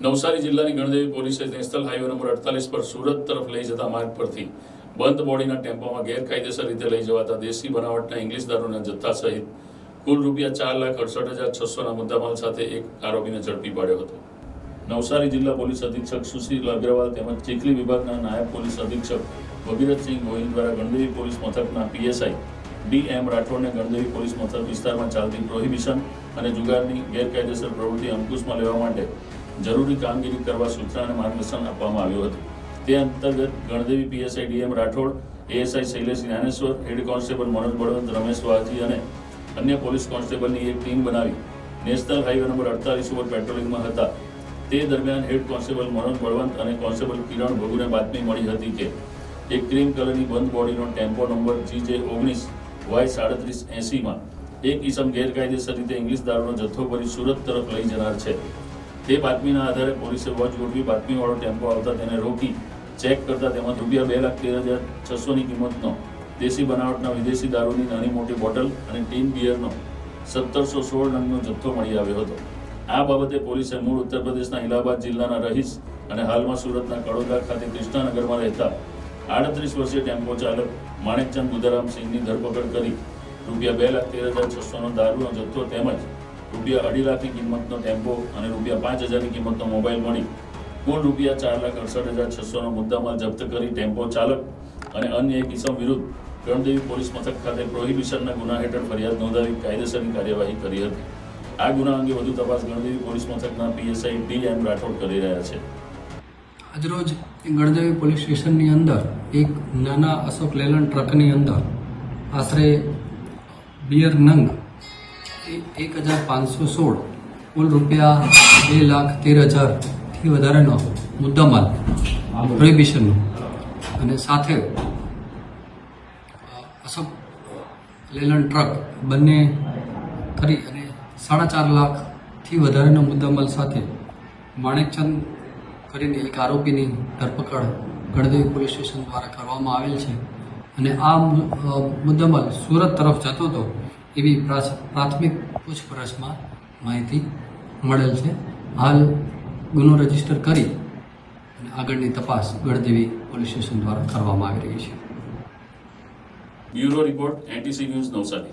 નવસારી જિલ્લાની ગણદેવી પોલીસે national highway number અડતાલીસ પર સુરત તરફ લઈ જતા માર્ગ પરથી બંધ બોડીના ટેમ્પોમાં ગેરકાયદેસર રીતે લઈ જવાતા દેશી બનાવટના ઇંગ્લિશ દારૂના જથ્થા સહિત કુલ રૂપિયા ચાર લાખ અડસઠ હજાર છસોના મુદ્દામાલ સાથે એક આરોપીને ઝડપી પાડ્યો હતો. નવસારી જિલ્લા પોલીસ અધિક્ષક સુશીલ અગ્રવાલ તેમજ ચીખલી વિભાગના નાયબ પોલીસ અધિક્ષક ભગીરથસિંહ ગોહિલ દ્વારા ગણદેવી પોલીસ મથકના પીએસઆઈ ડી એમ રાઠોડને ગણદેવી પોલીસ મથક વિસ્તારમાં ચાલતી પ્રોહિબિશન અને જુગારની ગેરકાયદેસર પ્રવૃત્તિ અંકુશમાં લેવા માટે જરૂરી કામગીરી કરવા સૂચના અને માર્ગદર્શન આપવામાં આવ્યું હતું. તે અંતર્ગત Gandevi PSI DM Rathod, ASI Shailesh Dnyaneshwar, head constable Manoj Balwant, Ramesh Vaji અને અન્ય પોલીસ કોન્સ્ટેબલની એક ટીમ બનાવી નેશનલ હાઈવે નંબર અડતાલીસ ઉપર પેટ્રોલિંગમાં હતા. તે દરમિયાન હેડ કોન્સ્ટેબલ મનોજ બળવંત અને કોન્સ્ટેબલ કિરણ ભગુને બાતમી મળી હતી કે એક ક્રીમ કલરની બંધ બોડીનો ટેમ્પો નંબર જીજે ઓગણીસ વાય સાડત્રીસ એંસીમાં એક ઈસમ ગેરકાયદેસર રીતે ઇંગ્લિશ દારૂનો જથ્થો ભરી સુરત તરફ લઈ જનાર છે. તે બાતમીના આધારે પોલીસે વોચ ગોઠવી બાતમીવાળો ટેમ્પો આવતા તેને રોકી ચેક કરતા તેમાં રૂપિયા બે લાખ તેર હજાર છસોની કિંમતનો દેશી બનાવટના વિદેશી દારૂની નાની મોટી બોટલ અને ટીન બિયરનો સત્તરસો સોળ નંગનો જથ્થો મળી આવ્યો હતો. આ બાબતે પોલીસે મૂળ ઉત્તર પ્રદેશના ઇલાહાબાદ જિલ્લાના રહીશ અને હાલમાં સુરતના કડોદા ખાતે કૃષ્ણાનગરમાં રહેતા આડત્રીસ વર્ષીય ટેમ્પો ચાલક માણેકચંદ બુધારામ સિંહની ધરપકડ કરી રૂપિયા બે લાખ તેર હજાર છસોનો દારૂનો જથ્થો તેમજ રૂપિયા અઢી લાખની કિંમતનો ટેમ્પો અને રૂપિયા પાંચ હજારની કિંમતનો મોબાઈલ મળી. કુલ રૂપિયા ચાર લાખ અડસઠ હજાર છસોનો મુદ્દામાલ જપ્ત કરી ટેમ્પો ચાલક અને અન્ય એક ઇસમ વિરુદ્ધ ગણદેવી પોલીસ મથક ખાતે પ્રોહિબિશનના ગુના હેઠળ ફરિયાદ નોંધાવી કાયદેસરની કાર્યવાહી કરી હતી. આ ગુના અંગે વધુ તપાસ ગણદેવી પોલીસ મથકના પીએસઆઈ ડી એમ રાઠોડ કરી રહ્યા છે. આજરોજ ગણદેવી પોલીસ સ્ટેશનની અંદર એક નાના અશોક લેલન ટ્રકની અંદર આશરે બિયર નંગ એક હજાર પાંચસો સોળ કુલ રૂપિયા બે લાખ તેર હજારથી વધારેનો મુદ્દામાલ પ્રોહિબિશનનો. અને સાથે અ, લેલન ટ્રક બંને કરી અને સાડા ચાર લાખથી વધારેનો મુદ્દામાલ સાથે માણેકચંદ કરીને એક આરોપીની ધરપકડ ગણદેવી પોલીસ સ્ટેશન દ્વારા કરવામાં આવેલ છે. અને આ મુદ્દામાલ સુરત તરફ જતો હતો. એવી પ્રાથમિક પૂછપરછમાં માહિતી મળેલ છે. હાલ ગુનો રજિસ્ટર કરી અને આગળની તપાસ ગણદેવી પોલીસ સ્ટેશન દ્વારા કરવામાં આવી રહી છે. Bureau report, NTC news Navsari.